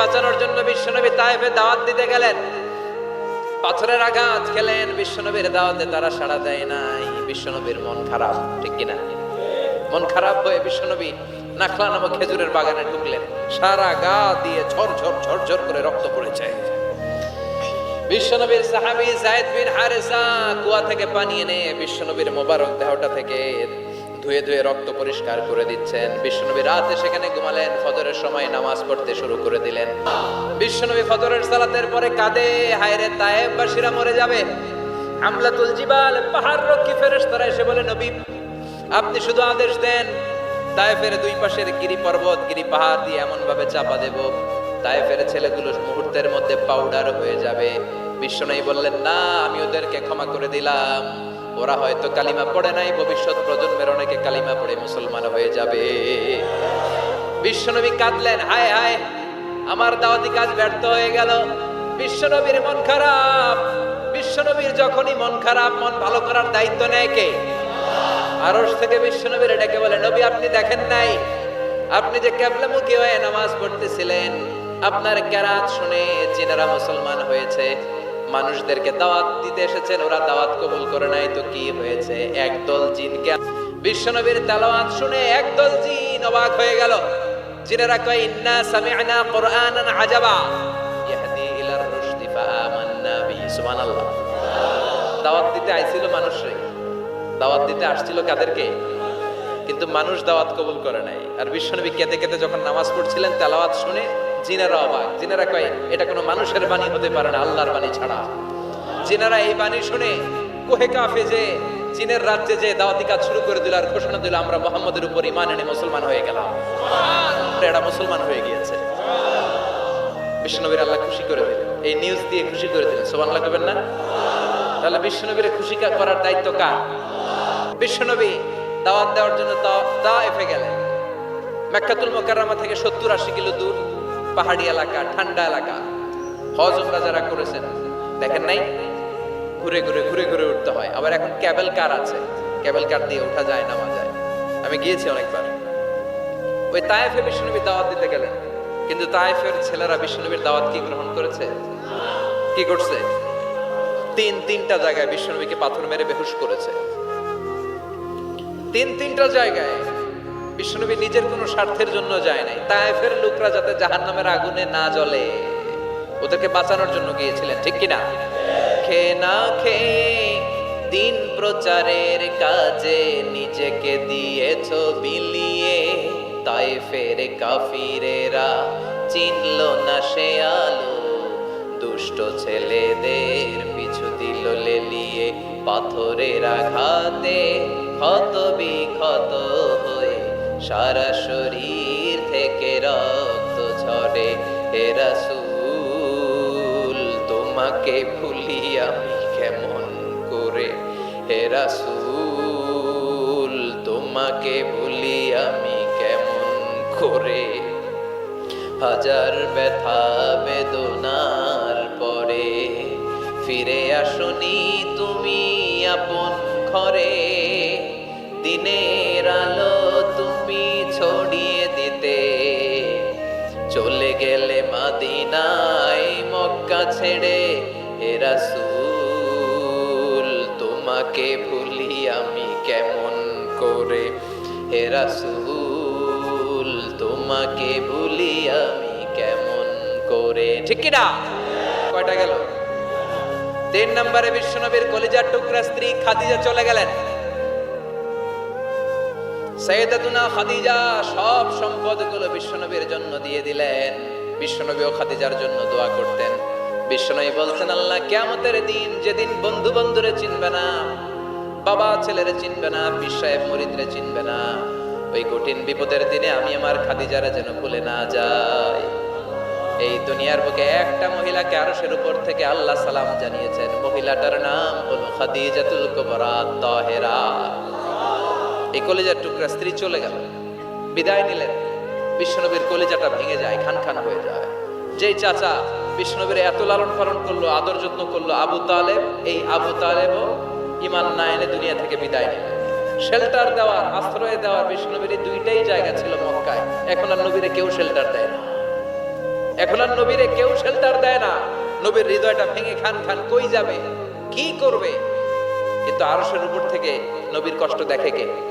বাঁচানোর জন্য বিশ্বনবী তায়েফে দাওয়াত দিতে গেলেন। পাথরের আঘাত খেলেন, বিশ্বনবীর দাওয়াতে তারা সাড়া দেয় নাই। বিশ্বনবীর মন খারাপ, ঠিক কিনা? মন খারাপ হয়ে বিশ্বনবী নাখলা নামক খেজুরের বাগানে ঢুকলেন। সারা গা দিয়ে ঝরঝর ঝরঝর করে রক্ত পড়েছে। বিশ্বনবীর সাহাবী জায়েদ বিন হারেসা কুয়া থেকে পানি এনে বিশ্বনবীর মোবারক দেহটা থেকে ধুয়ে ধুয়ে রক্ত পরিষ্কার করে দিচ্ছেন। বিশ্বনবী রাতে সেখানে ঘুমালেন, ফজরের সময় নামাজ পড়তে শুরু করে দিলেন। বিশ্বনবী ফজরের সালাতের পরে কাঁদে হায়রে তায়েববাসীরা মরে যাবে। আমলাতুল জিবাল, পাহাড় রক্ষী ফেরেশতারা এসে বলে, নবী, আপনি শুধু আদেশ দেন, তায়েফের দুই পাশের গিরি পর্বত, গিরি পাহাড় দিয়ে এমন ভাবে চাপা দেব, তায়েফের ছেলেগুলো মুহূর্তের মধ্যে পাউডার হয়ে যাবে। বিশ্বনয়ী বললেন, না, আমি ওদেরকে ক্ষমা করে দিলাম। ওরা হয়তো কালিমা পড়ে নাই, ভবিষ্যৎ প্রজন্মের অনেকে কালিমা পড়ে মুসলমান হয়ে যাবে। বিশ্বনবী কাঁদলেন, হায় হায়, আমার দাওয়াতি কাজ ব্যর্থ হয়ে গেল। বিশ্বনবীর মন খারাপ, বিশ্বনবীর যখনই মন খারাপ, মন ভালো করার দায়িত্ব নেয় কে? আরস থেকে বিশ্বনবীর ডেকে বলে, নবী, আপনি দেখেন নাই, আপনি যে ক্যাবলামুখী হয়ে নামাজ পড়তেছিলেন, আপনার কেরাত শুনে জিনারা মুসলমান হয়েছে মানুষদেরকে দাওয়াত দিতে এসেছেন, ওরা দাওয়াত কবুল করে নাই, তো কি হয়েছে? একদল জিনকে বিশ্বনবীর তালাওয়াত শুনে একদল জিন অবাক হয়ে গেল। জিনেরা কয়, ইন্না সামি'না কুরআনান আজাবা। ইয়াহদি ইলার রুশদি, ফাআমান্না বিহি সুবহানাল্লাহ। দাওয়াত দিতে আইছিল মানুষরে দাওয়াত দিতে আসছিল কাদেরকে? কিন্তু মানুষ দাওয়াত কবুল করে নাই। আর বিশ্বনবী কেঁদে কেঁদে যখন নামাজ পড়ছিলেন, তেলাওয়াত শুনে জিনারা অবাক। জিনারা কয়, এটা কোনো মানুষের বাণী হতে পারে না, আল্লাহর বাণী ছাড়া। জিনারা এই বাণী শুনে কোহে কাফে যে চীনের রাজ্যে যে দাওয়াতি কাজ শুরু করে দিল আর ঘোষণা দিল, আমরা মোহাম্মদের উপর ইমান এনে মুসলমান হয়ে গেলাম। এরা মুসলমান হয়ে গিয়েছে। বিষ্ণনবীর আল্লাহ খুশি করে দিলেন। এই নিউজ দিয়ে খুশি করে দিলেন। সোমান আল্লাহ করবেন না? তাহলে বিশ্বনবীর খুশি করার দায়িত্ব কার? বিশ্বনবী দাওয়াত দেওয়ার জন্য তা এফে গেলেন। মেক্কাতুল মোকাররমা থেকে সত্তর আশি কিলো দূর। পাহাড়ি এলাকা, ঠান্ডা এলাকা। হজ উমরা যারা করেছেন, দেখেন নাই? ঘুরে ঘুরে ঘুরে ঘুরে উঠতে হয়। আবার এখন ক্যাবেল কার আছে? ক্যাবেল কার দিয়ে ওঠা যায়, নামা যায়? আমি গিয়েছি অনেকবার। ওই তায়েফে বিশ্বনবী দাওয়াত দিতে গেলেন। কিন্তু তায়েফের ছেলেরা বিশ্বনবীর দাওয়াত কি গ্রহণ করেছে? কি করছে? তিন, তিনটা জায়গায় বিশ্বনবীকে পাথর মেরে বেহুশ করেছে। তিন, তিনটা জায়গায় বিশ্বনবী নিজের কোনো স্বার্থের জন্য যায় নাই। তায়েফের লোকরা যাতে জাহান্নামের আগুনে না জ্বলে। ওদেরকে বাঁচানোর জন্য গিয়েছিলেন, ঠিক কিনা? খে না খেয়ে দিন প্রচারের কাজে নিজেকে দিয়েছ বিলিয়ে। তায়েফের কাফিরেরা চিনল না সে আলো। দুষ্ট ছেলেদের পিছু দিল লেলিয়ে, পাথরের আঘাতে ক্ষত বিক্ষত সারা শরীর থেকে রক্ত ঝরে। হে রাসূল, তোমাকে ভুলি আমি কেমন করে? হে রাসূল, তোমাকে ভুলি আমি কেমন করে? হাজার ব্যথা বেদনার পরে ফিরে আসনি তুমি আপন ঘরে। দিনের আলো তুমি ছড়িয়ে দিতে। চলে গেলে মাদিনায় মক্কা ছেড়ে হে রাসূল, তোমাকে ভুলি আমি কেমন করে? হে রাসূল, তোমাকে ভুলি আমি কেমন করে? ঠিক কিনা? কয়টা গেল? তিন নম্বরে বিশ্বনবীর কলিজার টুকরা স্ত্রী খাদিজা চলে গেলেন। সৈয়দাতুনা খাদিজা সব সম্পদগুলো বিশ্বনবীর জন্য দিয়ে দিলেন। বিশ্বনবী ও খাদিজার জন্য দোয়া করতেন। বিশ্বনবী বলতেন, আল্লাহ কেয়ামতের দিন যেদিন বন্ধু বন্ধুরে চিনবে না, বাবা ছেলেরে চিনবে না বিশ্বায়েব মরিদরে চিনবে না, ওই কঠিন বিপদের দিনে আমি আমার খাদিজারা যেন ভুলে না যাই। এই দুনিয়ার বুকে একটা মহিলাকে আরশের উপর থেকে আল্লাহ সালাম জানিয়েছেন। মহিলাটার নাম হলো খাদিজাতুল কুবরা, তাহেরা। এই কলেজার টুকরা স্ত্রী চলে গেল। বিদায় নিলেন। বিশ্বনবীর কলেজাটা ভেঙে যায় খান খান হয়ে যায়। যেই চাচা বিষ্ণনবীর এত লালন পালন করল, আদর যত্ন করল, আবু তালেব, এই আবু তালেবও ইমান না এনে দুনিয়া থেকে বিদায় নিলেন। শেল্টার দেওয়ার, আশ্রয় দেওয়ার বিষ্ণনবীর দুইটাই জায়গা ছিল মক্কায়। এখন আর নবীরে কেউ শেল্টার দেয় না। এখন আর নবীরে কেউ শেল্টার দেয় না। নবীর হৃদয়টা ভেঙে খান খান কই যাবে? কি করবে? কিন্তু আরশের উপর থেকে নবীর কষ্ট দেখে কে?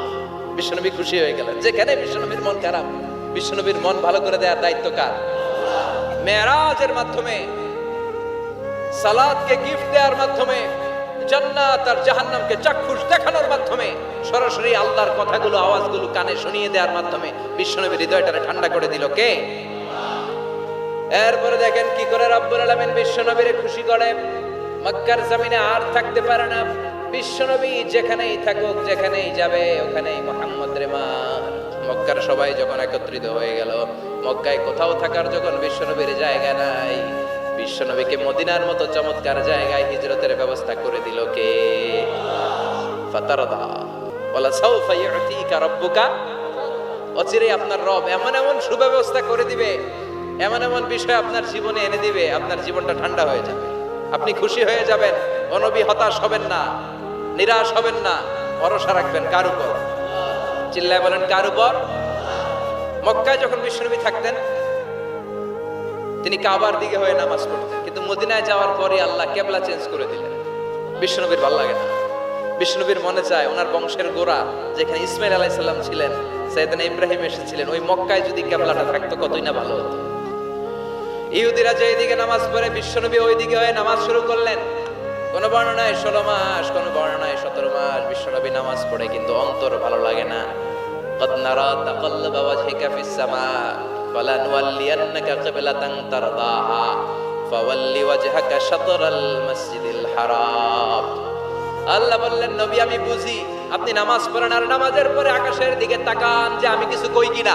বিশ্বনবী খুশি হয়ে গেলেন। যেখানে বিশ্বনবীর মন খারাপ, বিশ্বনবীর মন ভালো করে দেওয়ার দায়িত্ব কার? মেরাজের মাধ্যমে, সালাদকে গিফট দেওয়ার মাধ্যমে, জান্নাত আর জাহান্নামকে চাক্ষুষ দেখানোর মাধ্যমে, সরাসরি আল্লাহর কথাগুলো, আওয়াজগুলো কানে শুনিয়ে দেওয়ার মাধ্যমে বিশ্বনবীর হৃদয়টারে ঠান্ডা করে দিল কে? এরপরে দেখেন কি করে রব্বুল আলামিন বিশ্বনবীরে খুশি করে মক্কার জমিনে আর থাকতে পারে না। বিশ্বনবী যেখানেই থাকুক, যেখানেই যাবে, ওখানেই মোহাম্মদ রেমান মক্কার সবাই যখন একত্রিত হয়ে গেল, মক্কায় কোথাও থাকার যখন বিশ্বনবীর জায়গা নাই, বিশ্বনবীকে মদিনার মতো চমৎকার জায়গায় হিজরতের ব্যবস্থা করে দিল কে? ফাতারদা। বলা, সাউফা ইউতিকা রাব্বুকা? অচিরে আপনার রব এমন এমন সুব্যবস্থা করে দিবে, এমন এমন বিষয় আপনার জীবনে এনে দিবে, আপনার জীবনটা ঠান্ডা হয়ে যাবে। আপনি খুশি হয়ে যাবেন, অনবী হতাশ হবেন না। নিরাশ হবেন না, ভরসা রাখবেন কার উপর? চিল্লায় বলেন, কার উপর? মক্কায় যখন বিশ্বনবী থাকতেন, তিনি কাবার দিকে হয়ে নামাজ পড়তেন, কিন্তু মদিনায় যাওয়ার পরে আল্লাহ কেবলা চেঞ্জ করে দিলেন। বিশ্বনবীর ভালো লাগে না। বিষ্ণুবীর মনে চায়, ওনার বংশের গোড়া, যেখানে ইসমাইল আলাইসাল্লাম ছিলেন, সৈয়দনা ইব্রাহিম এসেছিলেন, ওই মক্কায় যদি কেবলাটা থাকতো কতই না ভালো হতো। ইহুদিরা যে এদিকে নামাজ পড়ে, বিশ্বনবী ওইদিকে হয়ে নামাজ শুরু করলেন। কোন বর্ণনায় ষোলো মাস কোন বর্ণনায় সতেরো মাস বিশ্বনবী নামাজ পড়ে কিন্তু অন্তর ভালো লাগে না قد نرى تقلب وجهك في السماء فلنولينك قبلة ترضاها فول وجهك شطر المسجد الحرام আল্লাহ বললেন নবী আমি বুঝি আপনি নামাজ পড়েন আর নামাজের পরে আকাশের দিকে তাকান যে আমি কিছু কই কিনা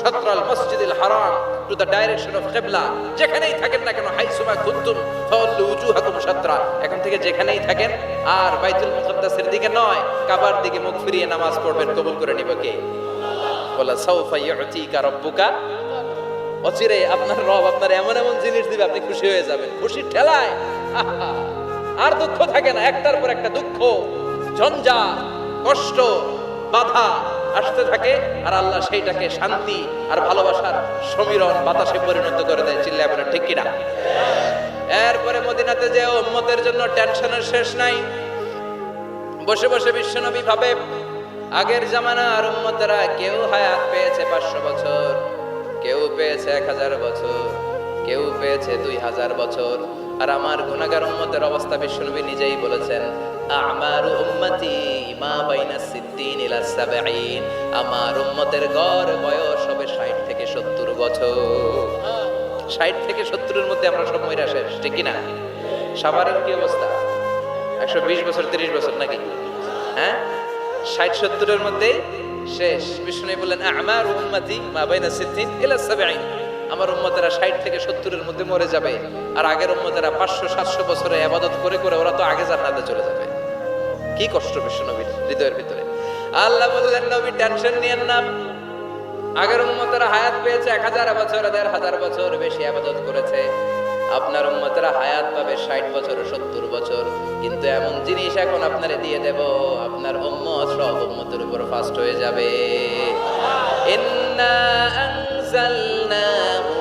শাতরাল মসজিদিল হারাম টু দ্য ডাইরেকশন অফ কিবলা যেখানেই থাকেন না কেন, হাইসুমা কুনতুম ফাওয়াল্লু উজুহাকুম শাতরা এখন থেকে যেখানেই থাকেন, আর বাইতুল মুকদ্দাসের দিকে নয়, কাবার দিকে মুখ ফিরিয়ে নামাজ পড়বেন, কবুল করে নিব কে? বলা, সাউফা ইউতিকা রাব্বুকা। অচিরে আপনার রব আপনার এমন এমন জিনিস দিবে, আপনি খুশি হয়ে যাবেন। খুশির ঠেলায়। আর দুঃখ থাকে না, একটার পর একটা দুঃখ ঝঞ্ঝা কষ্ট, বাধা। আসতে থাকে আর আল্লাহ সেইটাকে শান্তি আর ভালোবাসার সমীরণ বাতাসে পরিণত করে দেয় চিল্লা বলে, ঠিক কিনা? এরপরে মদিনাতে যে উম্মতের জন্য টেনশনের শেষ নাই। বসে বসে বিশ্বনবী ভাবে, আগের জামানার উম্মতেরা কেউ হায়াত পেয়েছে পাঁচশো বছর, কেউ পেয়েছে এক হাজার বছর, কেউ পেয়েছে দুই হাজার বছর। আর আমার গুণাগার উম্মতের অবস্থা বিশ্বনবী নিজেই বলেছেন, আমার উম্মতি আমার উম্মতের গড় বয়স হবে 60 থেকে 70 বছর। 60 থেকে 70 এর মধ্যে আমরা সব শেষ, ঠিক সাভারের কি অবস্থা? একশো বিশ বছর, তিরিশ বছর নাকি? হ্যাঁ? মধ্যে শেষ। বিষ্ণু বললেন, আমার উম্মতি মা বাইনা সিদ্দিন আমার উম্মতেরা ষাট থেকে সত্তরের মধ্যে মরে যাবে। আর আগের উম্মতেরা পাঁচশো, সাতশো বছরে আবাদত করে করে ওরা তো আগে জান্নাতে চলে যাবে। কি কষ্ট বিশ্ব নবীর হৃদয়ের ভিতরে? আল্লাহ বললেন, নবী টেনশন নিয়েন না। আগের উম্মতেরা হায়াত পেয়েছে এক হাজার বছর, দেড় হাজার বছর বেশি আবাদত করেছে। আপনার উম্মতেরা হায়াত পাবে ষাট বছর, সত্তর বছর। কিন্তু এমন জিনিস এখন আপনারে দিয়ে দেব, আপনার উম্মত সব উম্মতের উপর ফাস্ট হয়ে যাবে। ইন্না আনজালনাহু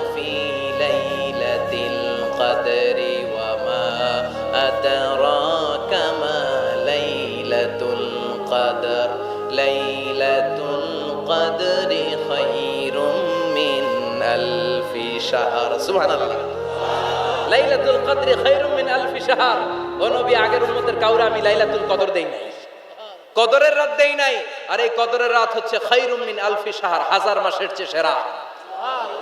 শাহর, সুবহানাল্লাহ। লাইলাতুল কদরি খায়রুম মিন আলফি শাহর। ও নবী, আগের উম্মতের আমি লাইলাতুল কদর দেই নাই। কদরের রাত দেই নাই। আর এই কদরের রাত হচ্ছে খাইরুম মিন আলফি সাহার হাজার মাসের চেয়ে সেরা।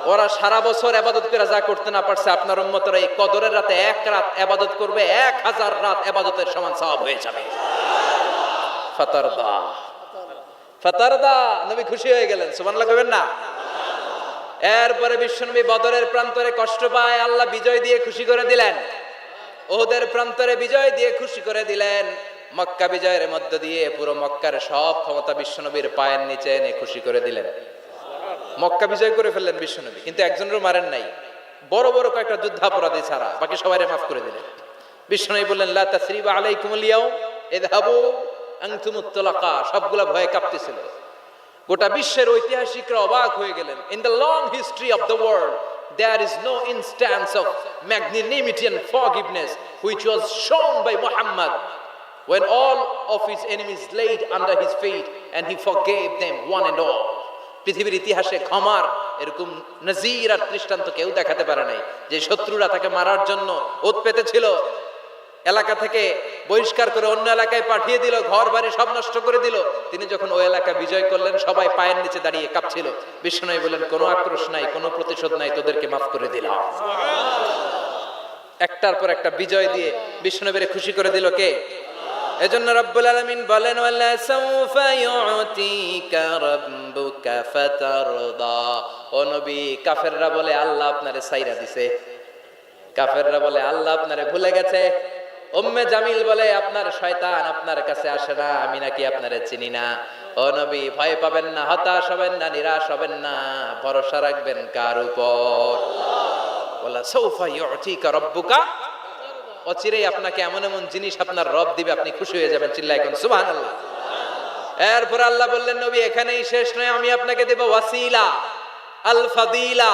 ওরা সারা বছর করে যা করতে না পারছে, আপনার এই কদরের রাতে এক রাত করবে, এক হাজার রাত সমান সওয়াব হয়ে যাবে। ফাতারদা। ফাতারদা, নবী খুশি হয়ে গেলেন, সুবহানাল্লাহ কইবেন না? এরপরে বিশ্বনবী বদরের প্রান্তরে কষ্ট পায়, আল্লাহ বিজয় দিয়ে খুশি করে দিলেন। ওদের প্রান্তরে বিজয় দিয়ে খুশি করে দিলেন। মক্কা বিজয়ের মধ্য দিয়ে পুরো মক্কার সব ক্ষমতা বিশ্বনবীর পায়ের নিচে এনে খুশি করে দিলেন। মক্কা বিজয় করে ফেললেন বিশ্বনবী, কিন্তু একজনেরও মারেন নাই। বড় বড় কয়েকটা যুদ্ধাপরাধী ছাড়া, বাকি সবাই মাফ করে দিলেন। বিশ্বনবী বললেন, লা তাসরিবা আলাইকুমুল ইয়াউম, ইযহাবু আনতুমুত তালাকা সবগুলা ভয়ে কাঁপতেছিল। গোটা বিশ্বের ঐতিহাসিকরা অবাক হয়ে গেলেন। In the long history of the world there is no instance of magnanimity and forgiveness which was shown by Mohammad when all of his enemies laid under his feet and he forgave them one and all. পৃথিবীর ইতিহাসে ক্ষমার এরকম নজির আর দৃষ্টান্ত কেউ দেখাতে পারে নাই যে শত্রুরা তাকে মারার জন্য ওত পেতেছিল। এলাকা থেকে বহিষ্কার করে অন্য এলাকায় পাঠিয়ে দিল, ঘর বাড়ি সব নষ্ট করে দিল। তিনি যখন ওই এলাকা বিজয় করলেন, সবাই পায়ের নিচে দাঁড়িয়ে কাঁপছিল। বিষ্ণু বললেন, কোনো আক্রোশ নাই, কোনো প্রতিশোধ নাই, তোদেরকে মাফ করে দিলাম। একটার পর একটা বিজয় দিয়ে বিষ্ণুবীরে খুশি করে দিল কে? এজন্য রব্বুল আলামিন বলেন ও নবী, কাফেররা বলে, আল্লাহ আপনারে সাইরা দিছে। কাফেররা বলে, আল্লাহ আপনারে ভুলে গেছে। উম্মে জামিল বলে, আপনার শয়তান আপনার কাছে আসে না, আমি নাকি আপনারে চিনি না। ও নবী, ভয় পাবেন না, হতাশ হবেন না, নিরাশ হবেন না, ভরসা রাখবেন কার উপর? বলা, সৌফা ইউতিকা রাব্বুকা। অচিরেই আপনাকে এমন এমন জিনিস আপনার রব দিবে, আপনি খুশি হয়ে যাবেন চিল্লা এখন সুবহান আল্লাহ এরপর আল্লাহ বললেন, নবী, এখানেই শেষ নয়, আমি আপনাকে দেব ওয়াসিলা আল ফাদিলা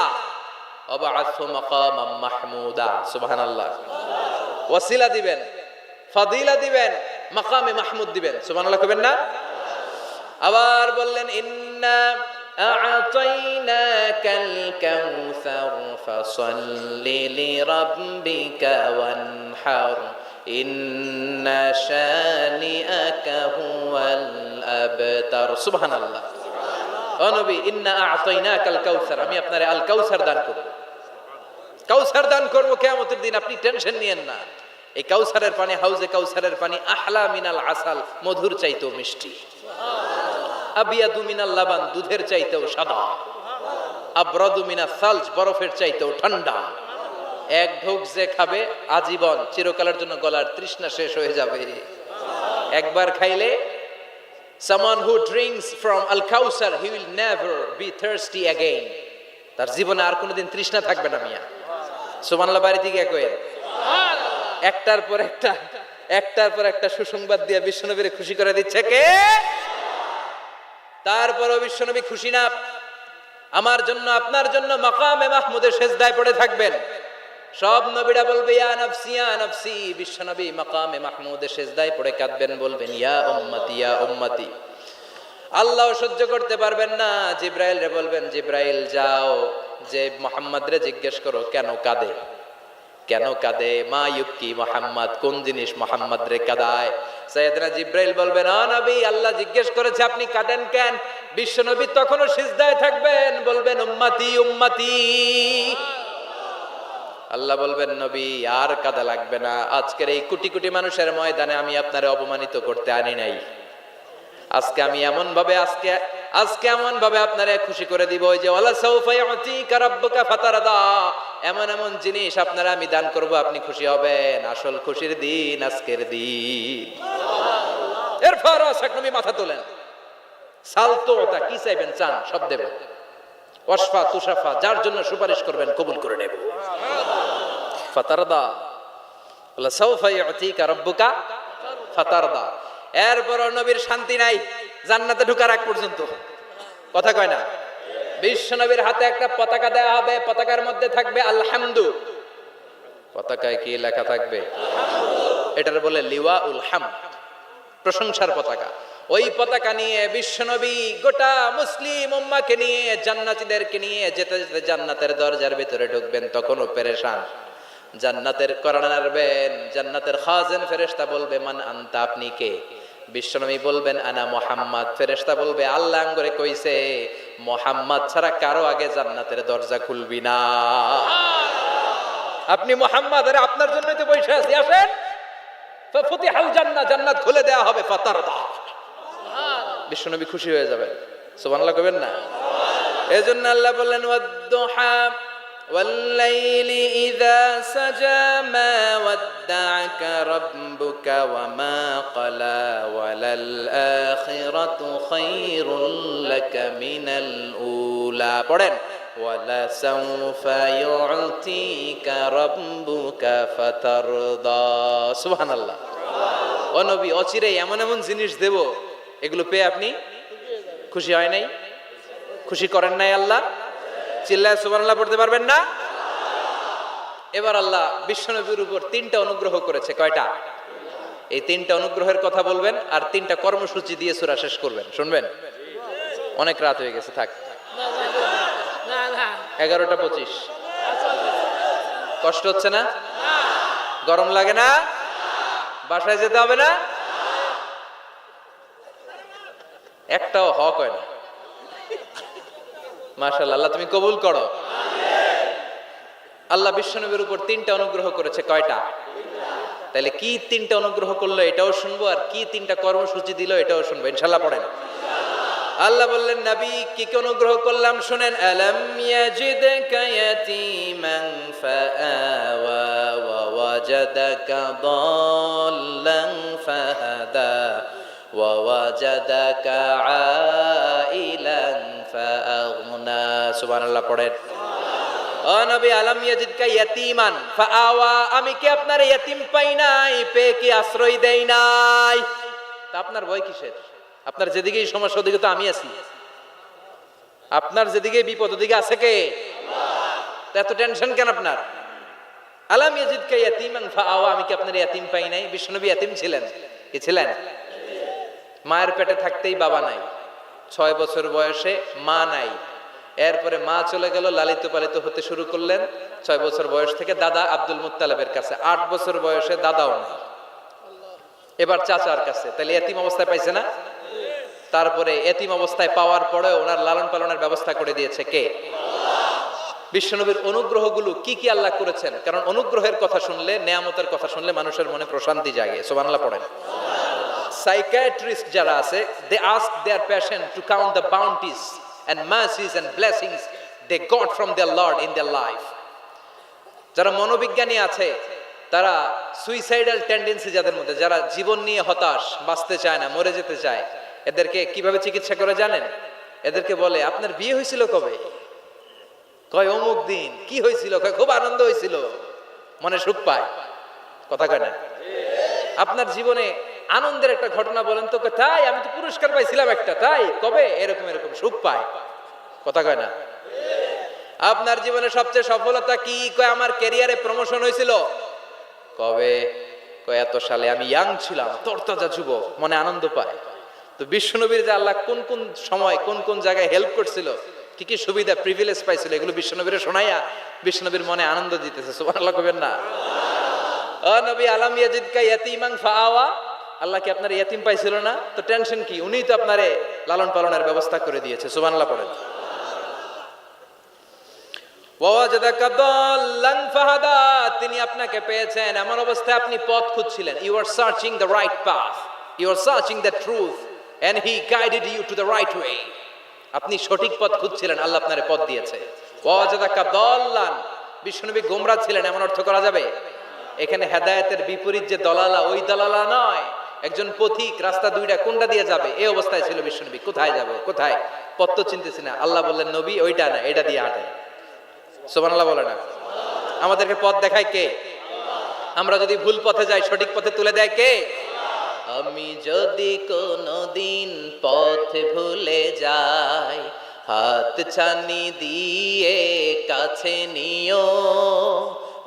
অবাআসু মাকামাম মাহমুদা, সুবহানাল্লাহ। ওয়াসিলা দিবেন ফাদিলা দিবেন মাকামে মাহমুদ দিবেন সুবহানাল্লাহ কবেন না আবার বললেন ইন্না أعطيناك الكوثر فصل لربك وانحر إن شانئك هو الأبتر سبحان الله ও নবী ইন্না আতাইনাকা আল কাউসার আমি আপনারে আল কাউসার দান করব কাউসার দান করব, কিয়ামতের দিন আপনি টেনশন নিয়েন না। এই কাউসারের পানি, হাউজে কাউসারের পানি, আহলা মিনাল আসাল, মধুর চাইতেও মিষ্টি। আবিয়াদু মিনাল লাবান, দুধের চাইতেও সাদা। আব্রাদু মিনা সালজ, বরফের চাইতেও ঠান্ডা। এক ঢোক যে খাবে, আজীবন চিরকালের জন্য গলার তৃষ্ণা শেষ হয়ে যাবে একবার খাইলে, someone who drinks from al kausar, he will never be thirsty again তার জীবনে আর কোনোদিন তৃষ্ণা থাকবে না মিয়া। সুবহানাল্লাহ বাড়ি থেকে কইেন একটার পর একটা একটার পর একটা সুসংবাদ দিয়ে বিশ্বনবীরে খুশি করে দিচ্ছে কে? তারপরও বিশ্বনবী খুশি না। আমার জন্য আপনার জন্য মাকামে মাহমুদের সেজদায় পড়ে থাকবেন। সব নবীরা বলবে ইয়া নফসি ইয়া নফসি। বিশ্বনবী মাকামে মাহমুদের সেজদায় পড়ে কাঁদবেন বলবেন ইয়া উম্মতি ইয়া উম্মতি। আল্লাহ সহ্য করতে পারবেন না। জিব্রাইল রে বলবেন জিব্রাইল যাও। যে মোহাম্মদ রে জিজ্ঞেস করো, কেন কাঁদে? কেন কাঁদে? মা ইউকি মোহাম্মদ, কোন জিনিস মোহাম্মদ রে কাদায়? সৈয়দনা জিব্রাইল বলবেন আ নবী, আল্লাহ জিজ্ঞেস করেছে, আপনি কাঁদেন কেন? বিশ্ব নবী তখনও সিজদায় থাকবেন। বলবেন, উম্মতি উম্মতি। আল্লাহ বলবেন, নবী, আর কাদা লাগবে না। আজকের এই কোটি কোটি মানুষের ময়দানে আমি আপনারে অপমানিত করতে আনি নাই। আজকে আমি এমন ভাবে আজকে আজকে এমন ভাবে আপনারে খুশি করে দিব যে, ওয়ালা সাউফা ইউতিকা রাব্বুকা ফাতারদা। এমন এমন জিনিস আপনারা আমি দান করব, আপনি খুশি হবেন। আসল খুশির দিন আজকের দিন। এরপর নবী মাথা তোলেন। সালতো ওটা কি চাইবেন চান? সব দেব। ওয়াসফা তুষাফা যার জন্য সুপারিশ করবেন, কবুল করে নেব। ফাতারদা। বলে সাউফা ইউতিকা রাব্বুকা ফাতারদা। এরপর নবীর শান্তি নাই, জান্নাতে ঢুকার আগ পর্যন্ত। কথা কয় না? বিশ্ব নবীর হাতে একটা পতাকা দেওয়া হবে, পতাকার মধ্যে থাকবে আলহামদু। পতাকায় কি লেখা থাকবে? এটার বলে লিওয়া উল হাম, প্রশংসার পতাকা। ওই পতাকা নিয়ে বিশ্বনবী গোটা মুসলিম উম্মাকে নিয়ে, জান্নাতীদেরকে নিয়ে যেতে যেতে জান্নাতের দরজার ভিতরে ঢুকবেন, তখনও পেরেশান। জান্নাতের নাড়বেন জান্নাতের খাজেন ফেরেশতা বলবে, মান আনতা, আপনি কে? বিশ্বনবী বলবেন, আনা মোহাম্মদ। ফেরেস্তা বলবে, আল্লাহ করে কইছে, মোহাম্মদ ছাড়া কারও আগে জান্নাতের দরজা খুলবি না। আপনি মোহাম্মদ আরে আপনার জন্য তো বসে আছি, আসেন। ফতিহাল জান্নাত জান্নাত খুলে দেয়া হবে, ফাতারদা। বিশ্বনবী খুশি হয়ে যাবেন। সুবহানাল্লাহ কবেন না? আল্লাহ বললেন ইযা সাজা মা ربك وما قلى وللآخرة خير لك من الأولى পড়েন ولسوف يعطيك ربك فترضى সুবহান আল্লাহ ও নবী অচিরে এমন এমন জিনিস দেব এগুলো পেয়ে আপনি খুশি হয় নাই খুশি করেন নাই আল্লাহ চিল্লায় সুবহানাল্লাহ পড়তে পারবেন না এবার আল্লাহ বিশ্বনবীর উপর তিনটা অনুগ্রহ করেছে, কয়টা? এই তিনটা অনুগ্রহের কথা বলবেন আর তিনটা কর্মসূচি দিয়ে সুরা শেষ করবেন, শুনবেন? অনেক রাত হয়ে গেছে, থাক। এগারোটা পঁচিশ। কষ্ট হচ্ছে না? গরম লাগে না? বাসায় যেতে হবে না? একটাও হক হয় না? মাশাল্লাহ আল্লাহ তুমি কবুল করো। আল্লাহ বিশ্বনবীর উপর তিনটা অনুগ্রহ করেছে, কয়টা? তাহলে কি তিনটা অনুগ্রহ করল এটাও শুনব, আর কি তিনটা কর্মসূচি দিল এটাও শুনব ইনশাল্লাহ পড়েন। আল্লাহ বললেন, নবী, কি কি অনুগ্রহ করলাম? শুনেন, আলাম ইয়াজিদকা ইয়াতীমান ফাআওয়া ওয়া ওয়াজাদাকা দাল্লান ফাহাদা ওয়া ওয়াজাদাকা আইলান ফাআগনা। সুবহানাল্লাহ, পড়েন। ও নবী আলাম ইয়াজিদকা ইয়াতীমান, ফাআওয়া, আমি কি আপনার ইয়াতীম পাই নাই? পেয়ে কি আশ্রয় দেই নাই? তা আপনার ভয় কিসের? আপনার যেদিকেই সমস্যা, ওদিকে তো আমি আছি। আপনার যেদিকে বিপদ, ওদিকে আছে কে? এত টেনশন কেন আপনার? আলাম ইয়াজিদকা ইয়াতীমান, ফাআওয়া, আমি কি আপনার ইয়াতীম পাই নাই? বিষ্ণুনবী ইয়াতীম ছিলেন। কি ছিলেন? মায়ের পেটে থাকতেই বাবা নাই। ছয় বছর বয়সে মা নাই। এরপরে মা চলে গেল, লালিত পালিত হতে শুরু করলেন। ছয় বছর বয়স থেকে দাদা আব্দুল মুত্তালেবের কাছে। আট বছর বয়সে দাদাও নাই। এবার চাচার কাছে। তাহলে এতিম অবস্থায় পাইছে না? তারপরে এতিম অবস্থায় পাওয়ার পরে ওনার লালন পালনের ব্যবস্থা করে দিয়েছে কে? বিশ্বনবীর অনুগ্রহগুলো কি কি আল্লাহ করেছেন? কারণ অনুগ্রহের কথা শুনলে, নেয়ামতের কথা শুনলে মানুষের মনে প্রশান্তি জাগে। সোবানলা পড়েন। সাইকিয়াট্রিস্ট যারা আছে they ask their passion to count the bounties and mercies and blessings they got from their lord in their life যারা মনোবিজ্ঞানী আছে, তারা সুইসাইডাল টেন্ডেন্সি যাদের মধ্যে, যারা জীবন নিয়ে হতাশ, বাঁচতে চায় না, মরে যেতে চায়, এদেরকে কীভাবে চিকিৎসা করে জানেন? এদেরকে বলে, আপনার বিয়ে হয়েছিল কবে? কয়, অমুক দিন। কি হয়েছিল? কয়, খুব আনন্দ হয়েছিল। মনে সুখ পায়। কথা কয় না? আপনার জীবনে আনন্দের একটা ঘটনা বলেন তো কয়, তাই আমি তো পুরস্কার পাইছিলাম একটা তাই? কবে? এরকম এরকম সুখ পায়। কথা কয় না? আপনার জীবনে সবচেয়ে সফলতা কি? কয় আমার ক্যারিয়ারে প্রমোশন হয়েছিল। কবে? কয় এত সালে আমি ইয়াং ছিলাম তরতাজা যুবক মনে আনন্দ পায়। তো বিশ্বনবীর যে আল্লাহ কোন কোন সময় কোন কোন জায়গায় হেল্প করছিল কি কি সুবিধা প্রিভিলেজ পাইছিল এগুলো বিশ্বনবীরে শোনাইয়া বিশ্বনবীর মনে আনন্দ দিতেছে সুবহানাল্লাহ কবেন না। নবী আলাম ইয়াজিদকা ইয়াতীমান ফাআওয়া আল্লাহ কি আপনার ইয়াতিম পাইছিল না? তো টেনশন কি? উনিই তো আপনারে লালন পালনের ব্যবস্থা করে দিয়েছে, সুবহানাল্লাহ পড়েন। তিনি আপনাকে পেয়েছেন, এমন অবস্থায় আপনি পথ খুঁজছিলেন। You are searching the right path you are searching the truth and he guided you to the right way আপনি সঠিক পথ খুঁজছিলেন, আল্লাহ আপনারে পথ দিয়েছে। ওয়াজাদাকা গোমরা ছিলেন, এমন অর্থ করা যাবে? এখানে হেদায়েতের বিপরীত যে দলালা, ওই দলালা নয়। একজন পথিক, রাস্তা দুইটা কোনটা দিয়ে যাবে? এই অবস্থায় ছিল বিষ্ণুনবী কোথায় যাবে? কোথায়? পথ চিনতেছি না। আল্লাহ বললেন, নবী, ওইটা না, এটা দিয়ে হাঁটেন সোমানাল্লাহ বলে না? আমাদেরকে পথ দেখায় কে? আমরা যদি ভুল পথে যাই, সঠিক পথে তুলে দেয় কে? আমি যদি কোনো দিন পথ ভুলে যাই, হাত ছানি দিয়ে কাছে নিও,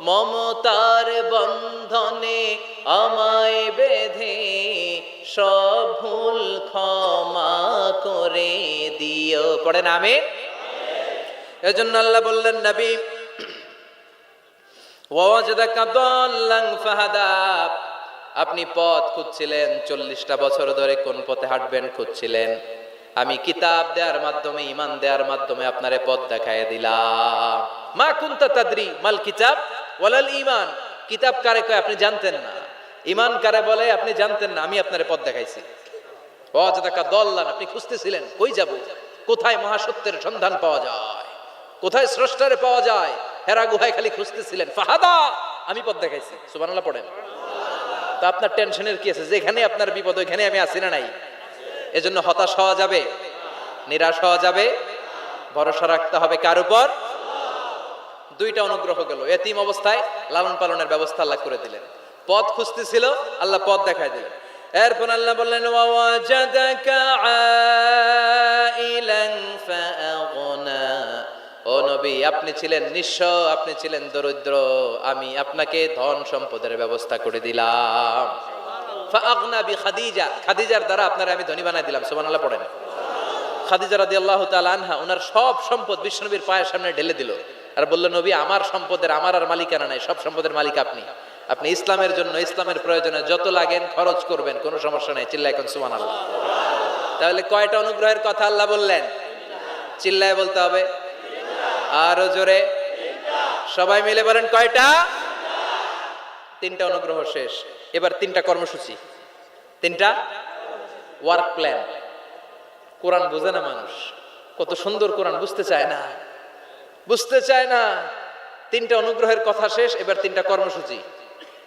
মমতার বন্ধনে আমায় বেঁধে ভুল ক্ষমা করে দিও। পড়েন আমি এজন্য আল্লাহ বললেন, নবী আপনি পথ খুঁজছিলেন, চল্লিশটা বছর ধরে কোন পথে হাঁটবেন খুঁজছিলেন। আমি কিতাব দেওয়ার মাধ্যমে, ইমান দেওয়ার মাধ্যমে আপনারে পথ দেখায় দিলাম। মা কুন্তা তাদরি মাল কিতাব ওয়ালাল ইমান কিতাব কারে কয়, আপনি জানতেন না। ইমান কারে বলে, আপনি জানতেন না, আমি আপনারে পথ দেখাইছি। আপনি খুঁজতেছিলেন, কই যাব? কোথায় মহাসত্যের সন্ধান পাওয়া যায়? কোথায় স্রষ্টারে পাওয়া যায়? হেরা গুহায় খালি খুঁজতেছিলেন। ফাহাদা, আমি পথ দেখাইছি। সুবহানাল্লাহ পড়েন। তা আপনার টেনশনের কি আছে? যেখানে আপনার বিপদ, ওইখানে আমি আছি না নাই? এজন্য হতাশ হওয়া যাবে? নিরাশ হওয়া যাবে? ভরসা রাখতে হবে কার উপর? দুইটা অনুগ্রহ গেল। এতিম অবস্থায় লালন পালনের ব্যবস্থা আল্লাহ করে দিলেন। পথ খুঁজতেছিল, আল্লাহ পথ দেখায় দিলেন। এরপর আল্লাহ বললেন ও নবী, আপনি ছিলেন নিঃস্ব, আপনি ছিলেন দরিদ্র, আমি আপনাকে ধন সম্পদের ব্যবস্থা করে দিলাম। খাদিজার দ্বারা আপনারা আমি ধনী বানাই দিলাম সব সম্পদ পায়ের সামনে ঢেলে দিল। আর নবী, আমার সম্পদের, আমার আর মালিকানা নাই, সব সম্পদের মালিক আপনি। আপনি ইসলামের জন্য, ইসলামের প্রয়োজনে যত লাগেন খরচ করবেন, কোনো সমস্যা নাই চিল্লা এখন সুবহানাল্লাহ। তাহলে কয়টা অনুগ্রহের কথা আল্লাহ বললেন? চিল্লায় বলতে হবে? আরও জোরে। সবাই মিলে বলেন কয়টা? তিনটা অনুগ্রহ শেষ। এবার তিনটা কর্মসূচি। তিনটা ওয়ার্ক প্ল্যান কোরআন বোঝে না মানুষ। কত সুন্দর কোরআন, বুঝতে চায় না। বুঝতে চায় না। তিনটা অনুগ্রহের কথা শেষ, এবার তিনটা কর্মসূচি।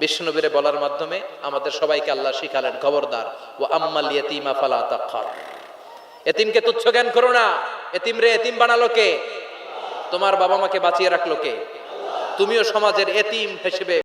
বিষ্ণুবীরে বলার মাধ্যমে আমাদের সবাইকে আল্লাহ শিখালেন, খবরদার। ও আম্মাল ইয়েতিমা ফালা তাক্ষর এতিমকে তুচ্ছ জ্ঞান করো না। এতিম রে, এতিম বানালো কে? তোমার বাবা মাকে বাঁচিয়ে রাখল কে? তুমিও সমাজের এতিম হিসেবে